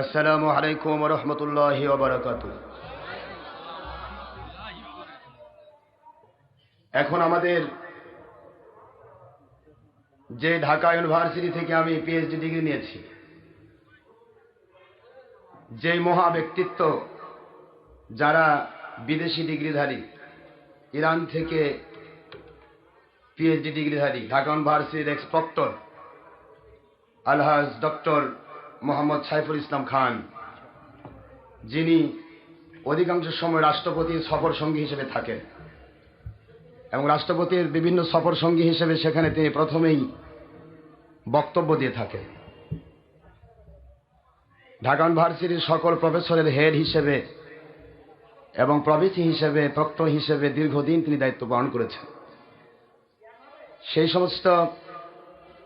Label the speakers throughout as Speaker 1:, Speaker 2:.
Speaker 1: আসসালামু আলাইকুম রহমতুল্লাহ এখন আমাদের যে ঢাকা ইউনিভার্সিটি থেকে আমি পিএইচডি ডিগ্রি নিয়েছি যে মহা ব্যক্তিত্ব যারা বিদেশি ডিগ্রিধারী, ইরান থেকে পিএইচডি ডিগ্রিধারী, ঢাকা ইউনিভার্সিটির ex proctor Alhaj doctor Mohammad Saiful Islam Khan, যিনি অধিকাংশ সময় রাষ্ট্রপতির সফর সঙ্গী হিসেবে থাকেন এবং রাষ্ট্রপতির বিভিন্ন সফর সঙ্গী হিসেবে সেখানে তিনি প্রথমেই বক্তব্য দিয়ে থাকেন। ঢাকা ইউনিভার্সিটির সকল প্রফেসরের হেড হিসেবে এবং প্রভৃতি হিসেবে, প্রক্টর হিসেবে দীর্ঘদিন তিনি দায়িত্ব পালন করেছেন। সেই সমস্ত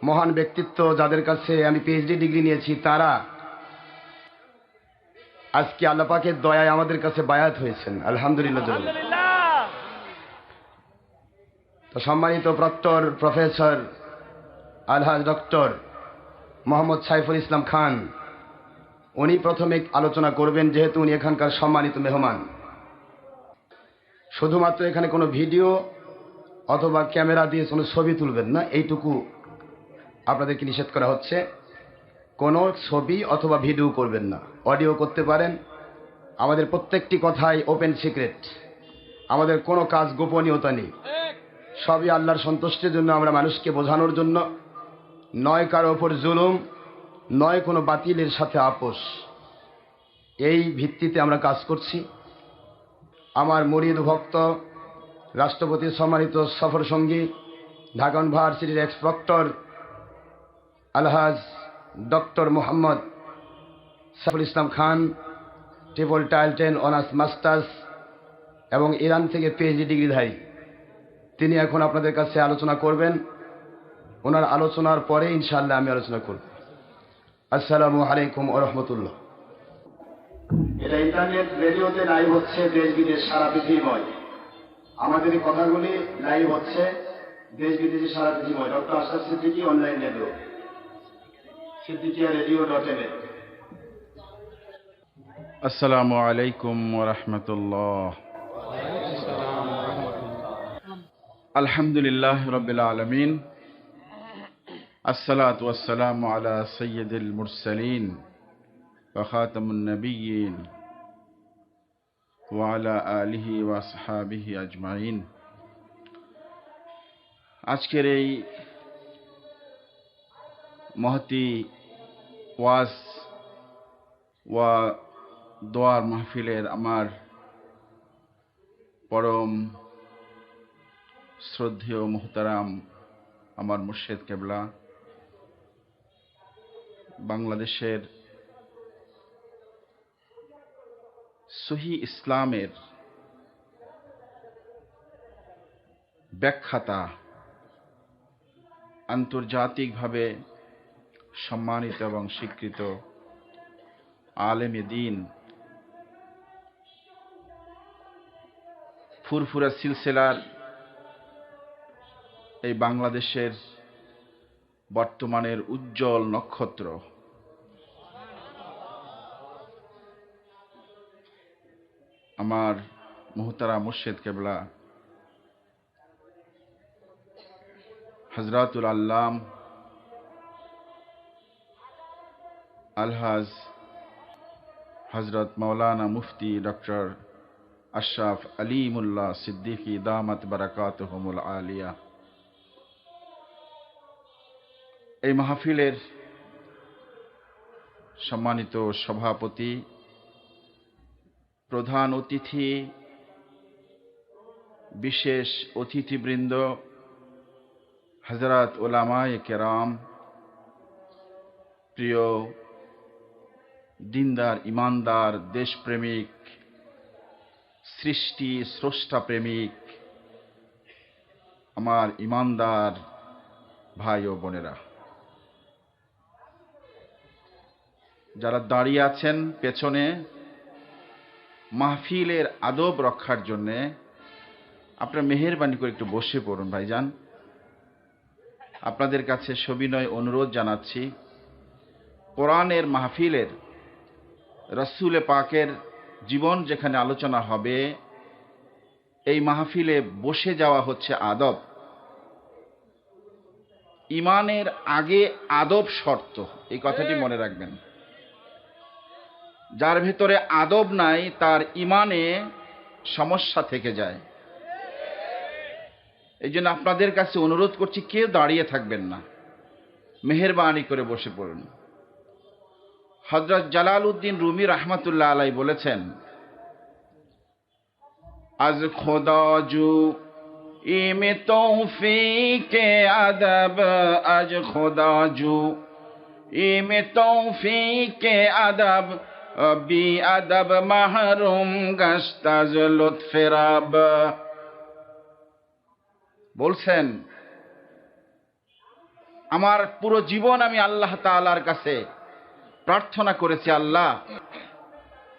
Speaker 1: মহান ব্যক্তিত্ব যাদের কাছে আমি পিএইচডি ডিগ্রি নিয়েছি তারা আজকে আল্লাপাকের দয়ায় আমাদের কাছে বায়াত হয়েছেন। আলহামদুলিল্লাহ। তো সম্মানিত proctor professor Alhaj doctor Mohammad Saiful Islam Khan উনি প্রথমে আলোচনা করবেন যেহেতু উনি এখানকার সম্মানিত মেহমান। শুধুমাত্র এখানে কোনো ভিডিও অথবা ক্যামেরা দিয়ে কোনো ছবি তুলবেন না এইটুকু আপনাদেরকে নিষেধ করা হচ্ছে, কোনো ছবি অথবা ভিডিও করবেন না। অডিও করতে পারেন। আমাদের প্রত্যেকটি কথাই ওপেন সিক্রেট আমাদের কোনো কাজ গোপনীয়তা নেই। সবই আল্লাহর সন্তুষ্টির জন্য আমরা মানুষকে বোঝানোর জন্য। নয় কারও ওপর জুলুম, নয় কোনো বাতিলের সাথে আপোষ। এই ভিত্তিতে আমরা কাজ করছি। আমার মরিদ ভক্ত রাষ্ট্রপতির সম্মানিত সফর সঙ্গী ঢাকা ইউনিভার্সিটির ex proctor Alhaj doctor Mohammad Saiful Islam Khan, triple title honours masters এবং ইরান থেকে পিএইচডি ডিগ্রিধারী তিনি এখন আপনাদের কাছে আলোচনা করবেন। ওনার আলোচনার পরে ইনশাল্লাহ আমি আলোচনা করব। আসসালামু আলাইকুম রহমতুল্লাহ। এটা ইন্টারনেট, রেডিওতে লাইভ হচ্ছে দেশ বিদেশ সারা পৃথিবীময়। আমাদের কথাগুলি লাইভ হচ্ছে দেশ বিদেশে সারা পৃথিবীময়। Doctor Ashraf Siddiqui, online radio. Siddiqia radio dot N
Speaker 2: আসসালামু আলাইকুম ওরহমতুল্লাহ আলহামদুলিল্লাহ রবিল আলমিন আসসালাত ওয়াসালাম আলা সৈয়দুল মুরসালিন ওখাতমুন নবীন ওয়ালা আলিহি ওয়াসহাবিহি আজমাইন আজকের এই মহতি ওয়াজ ওয়া দোয়ার মাহফিলের আমার পরম শ্রদ্ধেয় মোহতারাম, আমার মুর্শেদ কেবলা। বাংলাদেশের সহি ইসলামের ব্যাখ্যাতা আন্তর্জাতিকভাবে সম্মানিত এবং স্বীকৃত আলেমে দিন। ফুরফুরা সিলসিলার এই বাংলাদেশের বর্তমানের উজ্জ্বল নক্ষত্র। আমার মুহতারা মুর্শেদ কেবলা হজরতুল আল্লাম আলহাজ হজরত মৌলানা মুফতি ডক্টর আশরাফ আলিমুল্লাহ সিদ্দিকী দামত বারাকাত আলিয়া। এই মাহফিলের সম্মানিত সভাপতি, প্রধান অতিথি, বিশেষ অতিথিবৃন্দ হজরত ওলামায় কেরাম, প্রিয় দিনদার, ইমানদার, দেশপ্রেমিক, সৃষ্টি, স্রষ্টা প্রেমিক, আমার ইমানদার ভাই ও বোনেরা। যারা দাঁড়িয়ে আছেন পেছনে, মাহফিলের আদব রক্ষার জন্যে আপনার মেহেরবানি করে একটু বসে পড়ুন, ভাইজান। আপনাদের কাছে সবিনয় অনুরোধ জানাচ্ছি, কোরআনের মাহফিলের রসুলে পাকের জীবন যেখানে আলোচনা হবে, এই মাহফিলে বসে যাওয়া হচ্ছে আদব। ইমানের আগে আদব শর্ত, এই কথাটি মনে রাখবেন। যার ভেতরে আদব নাই, তার ইমানে সমস্যা থেকে যায়। এই জন্য আপনাদের কাছে অনুরোধ করছি, কেউ দাঁড়িয়ে থাকবেন না। মেহরবানি করে বসে পড়ুন। হজরত জালাল উদ্দিন রুমি রহমতুল্লাহ আলাই বলেছেন, আজ খোদাজু ইমে তৌফিকে আদব, আজ খোদাজু ইমে তৌফিকে আদব বি আদব মাহরুম গস্তাজ লুৎফেরাব বলছেন, আমার পুরো জীবন আমি আল্লাহ তাআলার কাছে প্রার্থনা করেছি, আল্লাহ,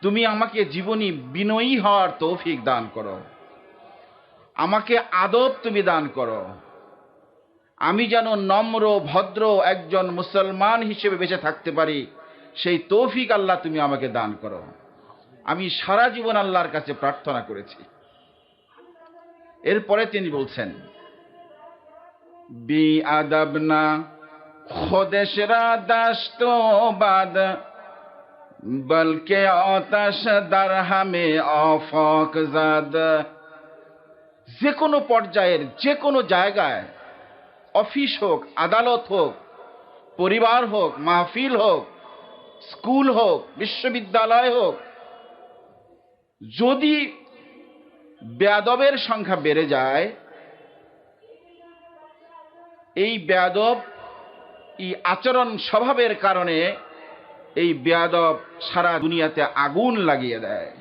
Speaker 2: তুমি আমাকে জীবনী বিনয়ী হওয়ার তৌফিক দান করো। আমাকে আদব তুমি দান করো। আমি যেন নম্র, ভদ্র একজন মুসলমান হিসেবে বেঁচে থাকতে পারি, সেই তৌফিক আল্লাহ তুমি আমাকে দান করো। আমি সারা জীবন আল্লাহর কাছে প্রার্থনা করেছি। এরপরে তিনি বলছেন, বি আদব না খোদেশ রা দাস্ত বাদ বলকে অতাশ দার হামে অফক জাদ। যে কোনো পর্যায়ের, যে কোনো জায়গায়, অফিস হোক, আদালত হোক, পরিবার হোক, মাহফিল হোক, স্কুল হোক, বিশ্ববিদ্যালয় হোক, যদি বেয়াদবের সংখ্যা বেড়ে যায়, এই বেয়াদব এই আচরণ স্বভাবের কারণে এই বেয়াদব সারা দুনিয়াতে আগুন লাগিয়ে দেয়।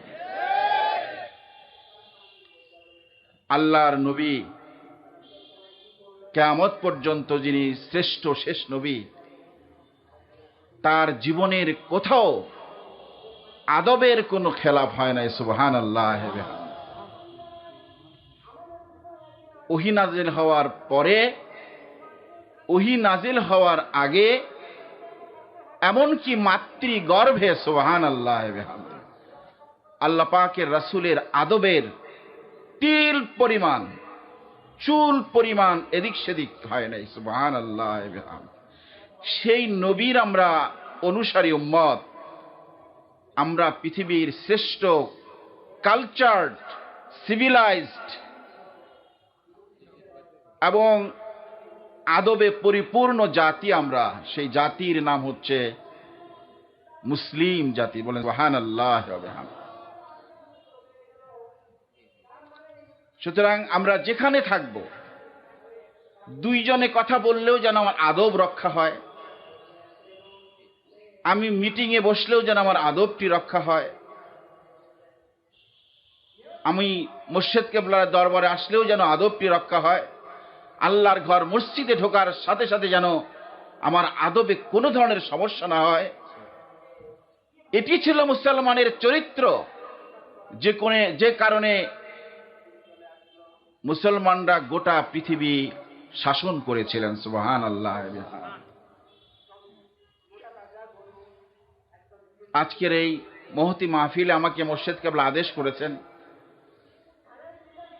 Speaker 2: আল্লাহর নবী, কেয়ামত পর্যন্ত যিনি শ্রেষ্ঠ শেষ নবী, তার জীবনের কোথাও আদবের কোনো খেলাফ হয় নাই সুবহান আল্লাহ ওহি নাজিল হওয়ার পরে ওহি নাজিল হওয়ার আগে, এমনকি মাতৃ গর্ভে সোহান আল্লাহ আল্লাহ পাকের রাসুলের আদবের তিল পরিমাণ, চুল পরিমাণ এদিক সেদিক হয় নাই সুবহান আল্লাহ সেই নবীর আমরা অনুসারী উম্মত, আমরা পৃথিবীর শ্রেষ্ঠ কালচার্ড সিভিলাইজড এবং আদবে পরিপূর্ণ জাতি আমরা। সেই জাতির নাম হচ্ছে মুসলিম জাতি। বলেন ওয়াহান আল্লাহ সুতরাং আমরা যেখানে থাকব, দুইজনে কথা বললেও যেন আমার আদব রক্ষা হয়। আমি মিটিংয়ে বসলেও যেন আমার আদবটি রক্ষা হয়। আমি মুর্শেদ কেবলার দরবারে আসলেও যেন আদবটি রক্ষা হয়। আল্লাহর ঘর মসজিদে ঢোকার সাথে সাথে যেন আমার আদবে কোনো ধরনের সমস্যা না হয়। এটি ছিল মুসলমানের চরিত্র। যে কোনে যে কারণে মুসলমানরা গোটা পৃথিবী শাসন করেছিলেন সুবহান আল্লাহ আজকের এই মহতি মাহফিলে আমাকে মোর্শেদ কেবল আদেশ করেছেন।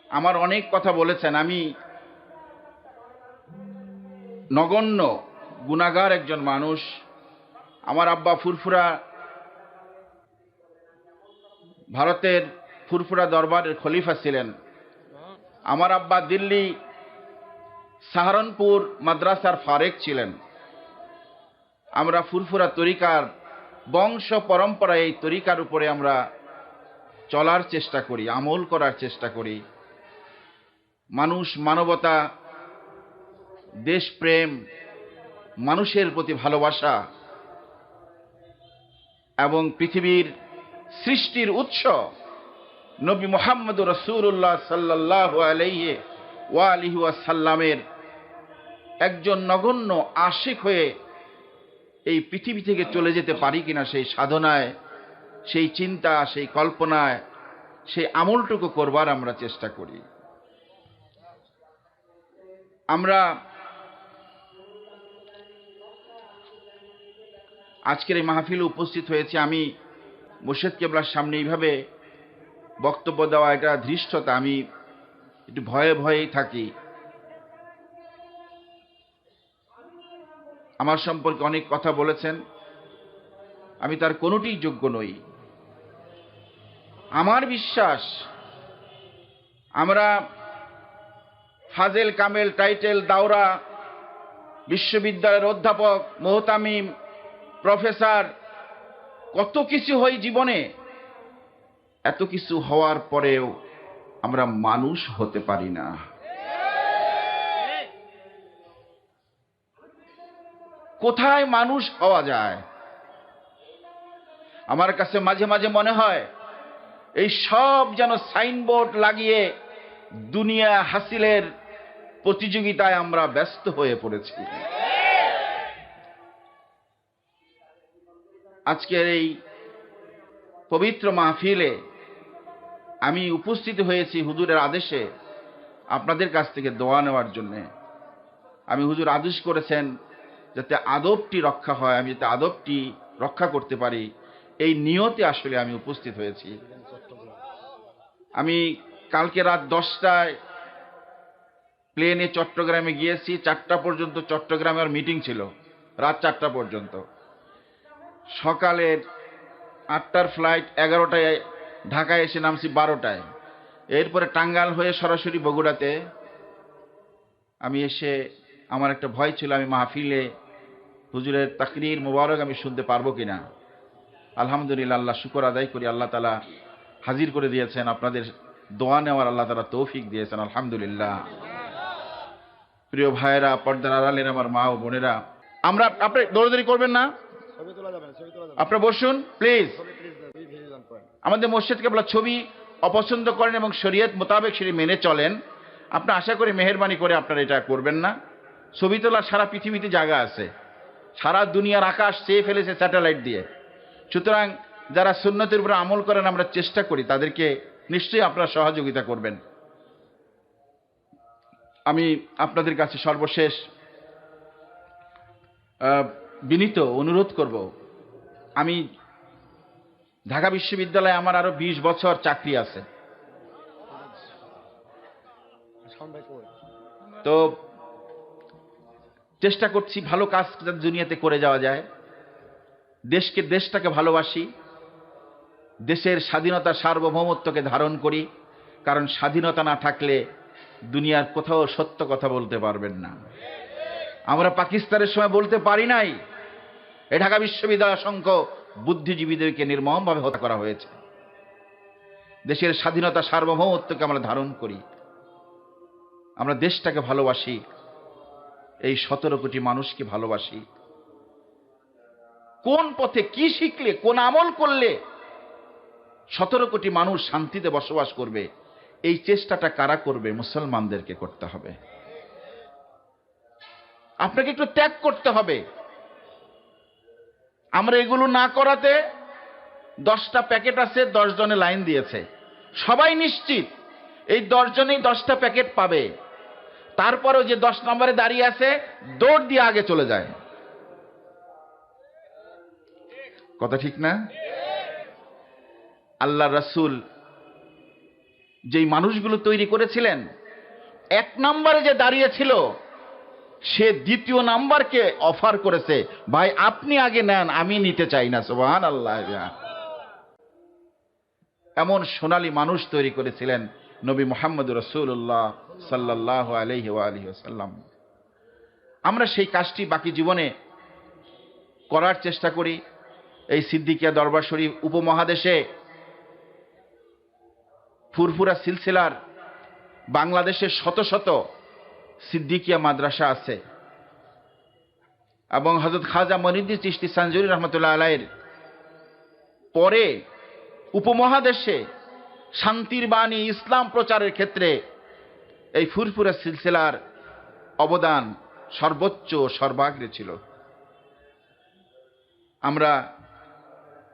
Speaker 2: আমার অনেক কথা বলেছেন। আমি নগণ্য গুণাগার একজন মানুষ। আমার আব্বা ফুরফুরা ভারতের ফুরফুরা দরবারের খলিফা ছিলেন। আমার আব্বা দিল্লি সাহারনপুর মাদ্রাসার ফারেক ছিলেন। আমরা ফুরফুরা তরিকার বংশ পরম্পরা এই তরিকার উপরে আমরা চলার চেষ্টা করি, আমল করার চেষ্টা করি। মানুষ মানবতা দেশপ্রেম, মানুষের প্রতি ভালোবাসা এবং পৃথিবীর সৃষ্টির উৎস নবী মোহাম্মদ রসুল্লাহ সাল্লাহ আলাইহে ওয়া আলিহি সাল্লামের একজন নগণ্য আশিক হয়ে এই পৃথিবী থেকে চলে যেতে পারি কিনা সেই সাধনায়, সেই চিন্তা, সেই কল্পনায়, সেই আমলটুকু করবার আমরা চেষ্টা করি। আমরা আজকের এই মাহফিলে উপস্থিত হয়েছি আমি মুর্শেদ কেবলার সামনে। এইভাবে বক্তব্য দেওয়া এটা ধৃষ্টতা, আমি একটু ভয়ে ভয়েই থাকি। আমার সম্পর্কে অনেক কথা বলেছেন। আমি তার কোনোটিই যোগ্য নই। আমার বিশ্বাস, আমরা ফাজেল কামেল, টাইটেল দাওরা বিশ্ববিদ্যালয়ের অধ্যাপক মোহতামিম প্রফেসর, কত কিছু হয় জীবনে? এত কিছু হওয়ার পরেও আমরা মানুষ হতে পারি না। কোথায় মানুষ হওয়া যায়? আমার কাছে মাঝে মাঝে মনে হয়, এই সব যেন সাইনবোর্ড লাগিয়ে দুনিয়া হাসিলের প্রতিযোগিতায় আমরা ব্যস্ত হয়ে পড়েছি। আজকের এই পবিত্র মাহফিলে আমি উপস্থিত হয়েছি হুজুরের আদেশে আপনাদের কাছ থেকে দোয়া নেওয়ার জন্যে। আমি হুজুর আদেশ করেছেন যাতে আদবটি রক্ষা হয়, আমি যাতে আদবটি রক্ষা করতে পারি। এই নিয়তে আসলে আমি উপস্থিত হয়েছি। আমি কালকে রাত দশটায় প্লেনে চট্টগ্রামে গিয়েছি, চারটা পর্যন্ত চট্টগ্রামে আর মিটিং ছিল, রাত চারটা পর্যন্ত। সকালের আটটার ফ্লাইট এগারোটায় ঢাকায় এসে নামছি বারোটায়। এরপরে টাঙ্গাল হয়ে সরাসরি বগুড়াতে আমি এসে আমার একটা ভয় ছিল, আমি মাহফিলে হুজুরের তাকরির মোবারক আমি শুনতে পারব কিনা। আলহামদুলিল্লাহ, আল্লাহ শুকর আদায় করি, আল্লাহ তালা হাজির করে দিয়েছেন, আপনাদের দোয়া নেওয়ার আল্লাহ তালা তৌফিক দিয়েছেন, আলহামদুলিল্লাহ। প্রিয় ভাইয়েরা, পর্দার আড়ালের আমার মা ও বোনেরা, আমরা, আপনি দৌড়দৌড়ি করবেন না? আপনারা বসুন প্লিজ আমাদের মসজিদকে বলা ছবি অপছন্দ করেন এবং শরীয়ত মোতাবেক সেটি মেনে চলেন। আপনার আশা করি মেহরবানি করে আপনারা এটা করবেন না। ছবি তোলার সারা পৃথিবীতে জায়গা আছে। সারা দুনিয়ার আকাশ চেয়ে ফেলেছে স্যাটেলাইট দিয়ে। সুতরাং যারা সুন্নতের উপরে আমল করেন আমরা চেষ্টা করি তাদেরকে নিশ্চয়ই আপনারা সহযোগিতা করবেন। আমি আপনাদের কাছে সর্বশেষ বিনীত অনুরোধ করব। আমি ঢাকা বিশ্ববিদ্যালয়ে আমার আরও ২০ বছর চাকরি আছে। তো চেষ্টা করছি ভালো কাজ যাতে দুনিয়াতে করে যাওয়া যায়। দেশকে দেশটাকে ভালোবাসি। দেশের স্বাধীনতা সার্বভৌমত্বকে ধারণ করি। কারণ স্বাধীনতা না থাকলে দুনিয়ার কোথাও সত্য কথা বলতে পারবেন না। আমরা পাকিস্তানের সময় বলতে পারি নাই এ ঢাকা বিশ্ববিদ্যালয় অসংখ্য বুদ্ধিজীবীদেরকে নির্মমভাবে হত্যা করা হয়েছে। দেশের স্বাধীনতা সার্বভৌমত্বকে আমরা ধারণ করি। আমরা দেশটাকে ভালোবাসি। এই সতেরো কোটি মানুষকে ভালোবাসি। কোন পথে কি শিখলে, কোন আমল করলে সতেরো কোটি মানুষ শান্তিতে বসবাস করবে, এই চেষ্টাটা কারা করবে মুসলমানদেরকে করতে হবে। আপনাকে একটু ত্যাগ করতে হবে। আমরা এগুলো না করাতে দশটা প্যাকেট আছে, দশ জনে লাইন দিয়েছে। সবাই নিশ্চিত, এই দশ জনেই দশটা প্যাকেট পাবে। তারপরেও যে দশ নম্বরে দাঁড়িয়ে আছে, দৌড় দিয়ে আগে চলে যায়। কথা ঠিক না? আল্লাহ রাসূল যেই মানুষগুলো তৈরি করেছিলেন, এক নম্বরে যে দাঁড়িয়ে ছিল সে দ্বিতীয় নাম্বারকে অফার করেছে। ভাই, আপনি আগে নেন, আমি নিতে চাই না সোহান আল্লাহ এমন সোনালী মানুষ তৈরি করেছিলেন নবী মোহাম্মদ রসুল্লাহ সাল্লাহ আলহি আলহি আমরা সেই কাজটি বাকি জীবনে করার চেষ্টা করি। এই সিদ্দিকিয়া দরবার শরীফ উপমহাদেশে ফুরফুরা সিলসিলার বাংলাদেশের শত শত সিদ্দিকিয়া মাদ্রাসা আছে। এবং হজরত খাজা মনিদ্দি চিস্তি সানজুরি রহমতুল্লাহ আলাইয়ের পরে উপমহাদেশে শান্তির বাণী, ইসলাম প্রচারের ক্ষেত্রে এই ফুরফুরা সিলসিলার অবদান সর্বোচ্চ, সর্বাগ্রে ছিল। আমরা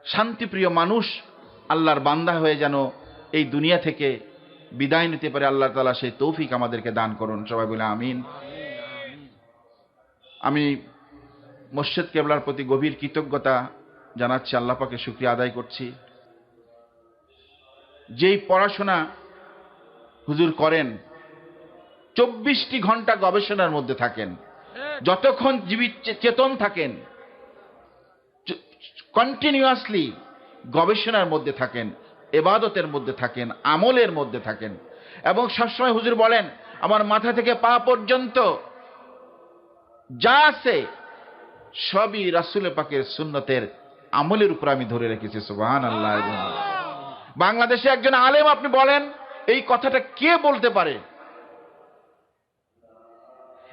Speaker 2: শান্তিপ্রিয় মানুষ, আল্লাহর বান্দা হয়ে যেন এই দুনিয়া থেকে বিদায় নিতে পারে আল্লাহ তালা সেই তৌফিক আমাদেরকে দান করুন। সবাই বলে আমিন। আমি মসজিদ কেবলার প্রতি গভীর কৃতজ্ঞতা জানাচ্ছি, আল্লাহ পাকে শুক্রিয়া আদায় করছি। যেই পড়াশোনা হুজুর করেন, চব্বিশটি ঘণ্টা গবেষণার মধ্যে থাকেন। যতক্ষণ জীবিত চেতন থাকেন কন্টিনিউয়াসলি গবেষণার মধ্যে থাকেন। এবাদতের মধ্যে থাকেন, আমলের মধ্যে থাকেন। এবং সবসময় হুজুর বলেন, আমার মাথা থেকে পা পর্যন্ত যা আছে, সবই রাসুল পাকের সুন্নতের আমলের উপর আমি ধরে রেখেছি সুবাহান আল্লাহ বাংলাদেশে একজন আলেম আপনি বলেন, এই কথাটা কে বলতে পারে?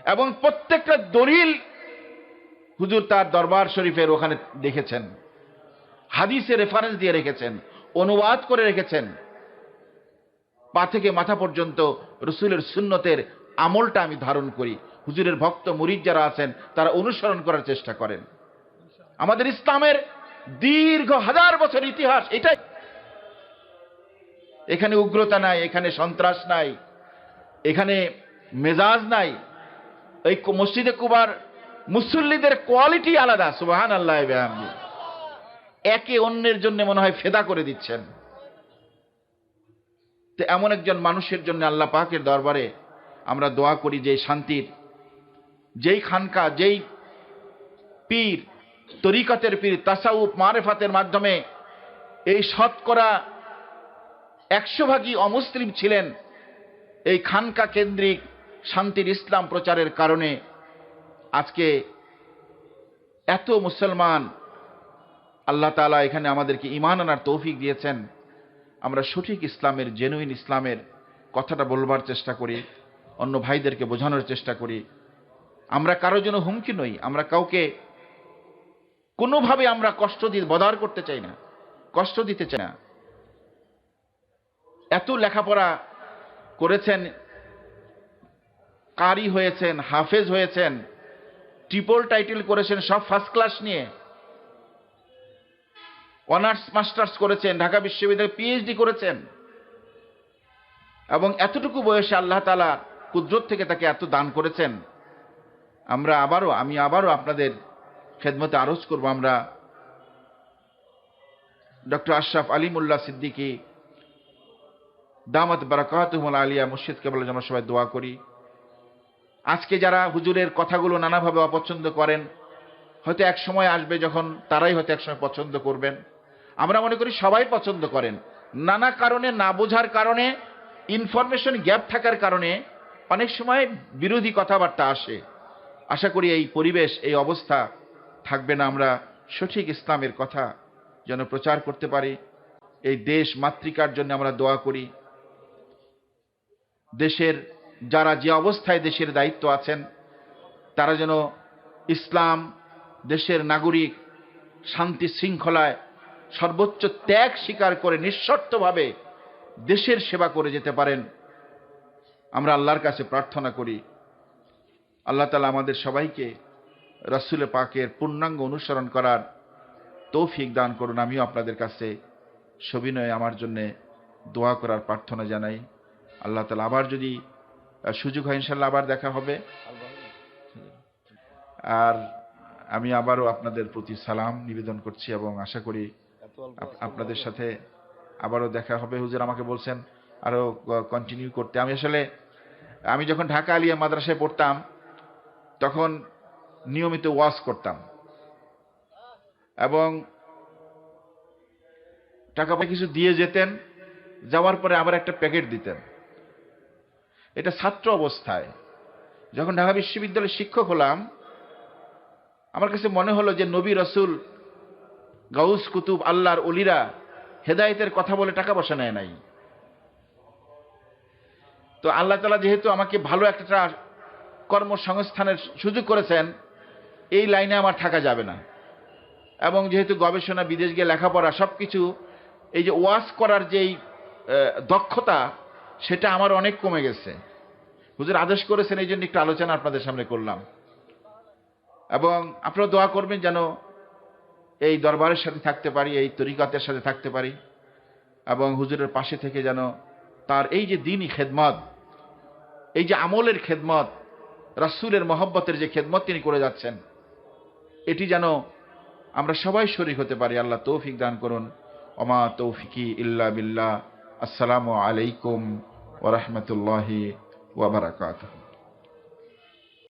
Speaker 2: এবং প্রত্যেকটা দলিল হুজুর তার দরবার শরীফের ওখানে দেখেছেন হাদিসে রেফারেন্স দিয়ে রেখেছেন। অনুবাদ করে রেখেছেন। পা থেকে মাথা পর্যন্ত রসুলের সুন্নতের আমলটা আমি ধারণ করি। হুজুরের ভক্ত মুরিদ যারা আছেন, তারা অনুসরণ করার চেষ্টা করেন। আমাদের ইসলামের দীর্ঘ হাজার বছর ইতিহাস, এটাই। এখানে উগ্রতা নাই, এখানে সন্ত্রাস নাই, এখানে মেজাজ নাই। এই মসজিদে কুবার মুসল্লিদের কোয়ালিটি আলাদা সুবাহান আল্লাহ। একে অন্যের জন্য মনে হয় ফেদা করে দিচ্ছেন। তো এমন একজন মানুষের জন্য আল্লাহ পাকের দরবারে আমরা দোয়া করি যে শান্তির, যেই খানকা, যেই পীর, তরিকতের পীর তাসাউপ মারেফাতের মাধ্যমে এই শতকরা একশো ভাগই অমুসলিম ছিলেন, এই খানকা কেন্দ্রিক শান্তির ইসলাম প্রচারের কারণে আজকে এত মুসলমান আল্লাহ তাআলা এখানে আমাদেরকে ইমান আনার তৌফিক দিয়েছেন। আমরা সঠিক ইসলামের জেনুইন ইসলামের কথাটা বলবার চেষ্টা করি, অন্য ভাইদেরকে বোঝানোর চেষ্টা করি। আমরা কারও জন্য হুমকি নই, আমরা কাউকে কোনোভাবে আমরা কষ্ট দিয়ে বদার করতে চাই না, কষ্ট দিতে চাই না। এত লেখাপড়া করেছেন, কারি হয়েছেন, হাফেজ হয়েছেন ট্রিপল টাইটেল করেছেন, সব ফার্স্ট ক্লাস নিয়ে। অনার্স, মাস্টার্স করেছেন, ঢাকা বিশ্ববিদ্যালয়ে পিএইচডি করেছেন। এবং এতটুকু বয়সে আল্লাহ তালা কুদরত থেকে তাকে এত দান করেছেন। আমরা আবারও, আমি আবারও আপনাদের খেদমতে আরজ করব, আমরা ডক্টর আশরাফ আলিমুল্লাহ সিদ্দিকী দামাত বারাকাতুমুল আলিয়া মুর্শিদ কেবল যেন সবাই দোয়া করি। আজকে যারা হুজুরের কথাগুলো নানাভাবে অপছন্দ করেন, হয়তো এক সময় আসবে যখন তারাই হয়তো একসময় পছন্দ করবেন। আমরা মনে করি সবাই পছন্দ করেন। নানা কারণে, না বোঝার কারণে ইনফরমেশন গ্যাপ থাকার কারণে অনেক সময় বিরোধী কথাবার্তা আসে। আশা করি এই পরিবেশ, এই অবস্থা থাকবে না আমরা সঠিক ইসলামের কথা যেন প্রচার করতে পারি। এই দেশ মাতৃকার জন্য আমরা দোয়া করি। দেশের যারা যে অবস্থায় দেশের দায়িত্ব আছেন, তারা যেন ইসলাম, দেশের নাগরিক শান্তি শৃঙ্খলায় সর্বোচ্চ ত্যাগ স্বীকার করে নিঃশর্তভাবে দেশের সেবা করে যেতে পারেন। আমরা আল্লাহর কাছে প্রার্থনা করি, আল্লাহ তালা আমাদের সবাইকে রসুল পাকের পূর্ণাঙ্গ অনুসরণ করার তৌফিক দান করুন। আমিও আপনাদের কাছে সবিনয়ে আমার জন্যে দোয়া করার প্রার্থনা জানাই। আল্লাহ তালা আবার যদি সুযোগ হয় ইনশাল্লাহ আবার দেখা হবে। আর আমি আবারও আপনাদের প্রতি সালাম নিবেদন করছি এবং আশা করি আপনাদের সাথে আবারও দেখা হবে। হুজুর আমাকে বলছেন আরও কন্টিনিউ করতে। আমি আসলে আমি যখন ঢাকা আলিয়া মাদ্রাসায় পড়তাম তখন নিয়মিত ওয়াশ করতাম। এবং টাকা পয়সা কিছু দিয়ে যেতেন যাওয়ার পরে আবার একটা প্যাকেট দিতেন। এটা ছাত্র অবস্থায়। যখন ঢাকা বিশ্ববিদ্যালয়ের শিক্ষক হলাম আমার কাছে মনে হলো যে নবী রসুল গাউস কুতুব আল্লাহর অলিরা হেদায়েতের কথা বলে টাকা পয়সা নেয় নাই। তো আল্লাহ তালা যেহেতু আমাকে ভালো একটা কর্মসংস্থানের সুযোগ করেছেন, এই লাইনে আমার থাকা যাবে না। এবং যেহেতু গবেষণা, বিদেশ গিয়ে লেখাপড়া সব কিছু এই যে ওয়াশ করার যেই দক্ষতা, সেটা আমার অনেক কমে গেছে। হুজুর আদেশ করেছেন, এই জন্য একটু আলোচনা আপনাদের সামনে করলাম। এবং আপনারা দোয়া করবেন যেন এই দরবারের সাথে থাকতে পারি, এই তরিকাতের সাথে থাকতে পারি এবং হুজুরের পাশে থেকে যেন তার এই যে দিনই খেদমত, এই যে আমলের খেদমত, রাসূলের মহব্বতের যে খেদমত তিনি করে যাচ্ছেন, এটি যেন আমরা সবাই শরীক হতে পারি। আল্লাহ তৌফিক দান করুন। অমা তৌফিকি ইল্লা বিল্লাহ। আসসালামু আলাইকুম ওরহমতুল্লাহি ওবরাকাতুহ